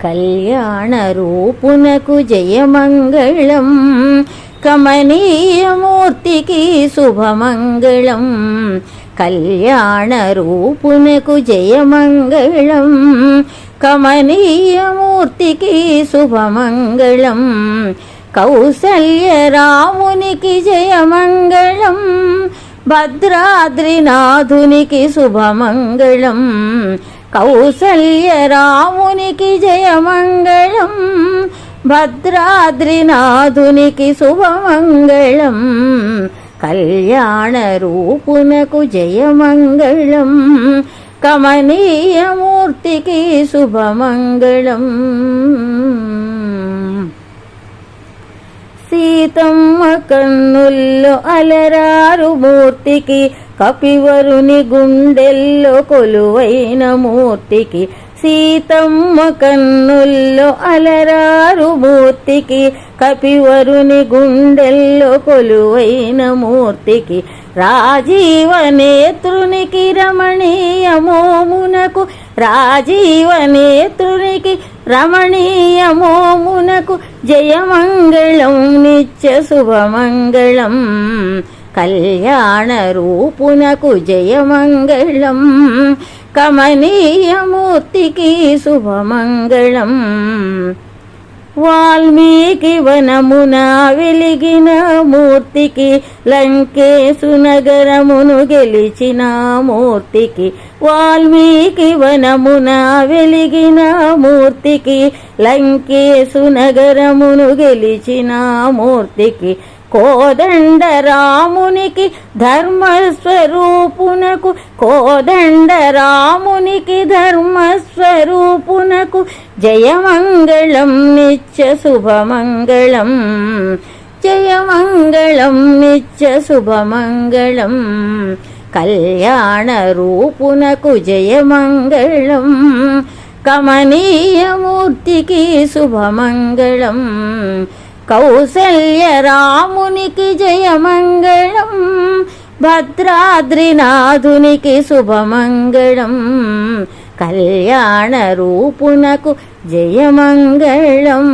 కళ్యాణ రూపునకు జయమంగళం కమనీయమూర్తికి శుభమంగళం కళ్యాణ రూపునకు జయమంగళం కమనీయమూర్తికి శుభమంగళం కౌసల్యరామునికి జయమంగళం భద్రాద్రినాథునికి శుభమంగళం కౌసల్య రామునికి జయమంగళం భద్రాద్రినాథునికి శుభమంగళం కళ్యాణ రూపునకు జయమంగళం కమనీయమూర్తికి శుభమంగళం. సీతమ్మ కన్నుల్లో అలరారు మూర్తికి కపివరుని గుండెల్లో కొలువైన మూర్తికి. సీతమ్మ కన్నుల్లో అలరారు మూర్తికి కపివరుని గుండెల్లో కొలువైన మూర్తికి. రాజీవ నేత్రునికి రమణీయమోమునకు రాజీవ నేత్రునికి రమణీయమోమునకు జయమంగళం నిత్య శుభమంగళం. కళ్యాణ రూపునకు జయమంగళం కమనీయమూర్తికి శుభమంగళం. వాల్మీకి వనమున వెలిగిన మూర్తికి లంకేశు నగరమును గెలిచిన మూర్తికి వాల్మీకి వనమున వెలిగిన మూర్తికి లంకేశు నగరమును గెలిచిన మూర్తికి కోదండరామునికి ధర్మస్వరూపునకు కోదండరామునికి ధర్మస్వరూపునకు జయమంగళం నిత్య శుభమంగళం. జయమంగళం నిత్య శుభమంగళం. కళ్యాణ రూపునకు జయమంగళం. కమనీయమూర్తికి శుభమంగళం. కౌసల్య రామునికి జయమంగళం భద్రాద్రినాథునికి శుభమంగళం కళ్యాణ రూపునకు జయమంగళం.